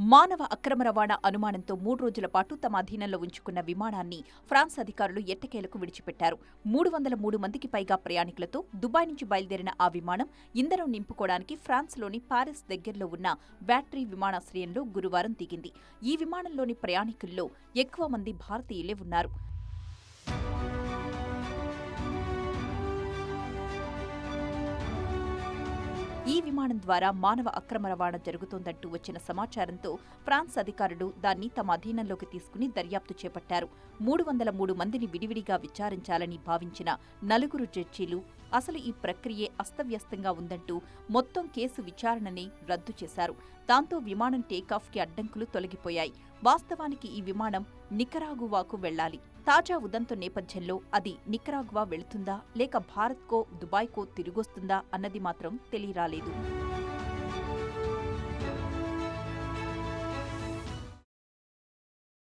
మానవ అక్రమ రవాణా అనుమానంతో మూడు రోజుల పాటు తమ అధీనంలో ఉంచుకున్న విమానాన్ని ఫ్రాన్స్ అధికారులు ఎట్టకేలకు విడిచిపెట్టారు. మూడు వందల మూడు మందికి పైగా ప్రయాణికులతో దుబాయ్ నుంచి బయలుదేరిన ఆ విమానం ఇంధనం నింపుకోవడానికి ఫ్రాన్స్లోని పారిస్ దగ్గరలో ఉన్న బ్యాటరీ విమానాశ్రయంలో గురువారం దిగింది. ఈ విమానంలోని ప్రయాణికుల్లో ఎక్కువ మంది భారతీయులే ఉన్నారు. ఈ విమానం ద్వారా మానవ అక్రమ రవాణా జరుగుతోందంటూ వచ్చిన సమాచారంతో ఫ్రాన్స్ అధికారులు దాన్ని తమ అధీనంలోకి తీసుకుని దర్యాప్తు చేపట్టారు. మూడు వందల మూడు మందిని విడివిడిగా విచారించాలని భావించిన నలుగురు జడ్జీలు అసలు ఈ ప్రక్రియే అస్తవ్యస్తంగా ఉందంటూ మొత్తం కేసు విచారణని రద్దు చేశారు. దాంతో విమానం టేకాఫ్కి అడ్డంకులు తొలగిపోయాయి. వాస్తవానికి ఈ విమానం నికరాగువాకు వెళ్ళాలి తాజా ఉదంతం నేపథ్యంలో అది నికరాగ్వా వెళుతుందా లేక భారత్కో దుబాయ్కో తిరిగొస్తుందా అన్నది మాత్రం తెలియరాలేదు.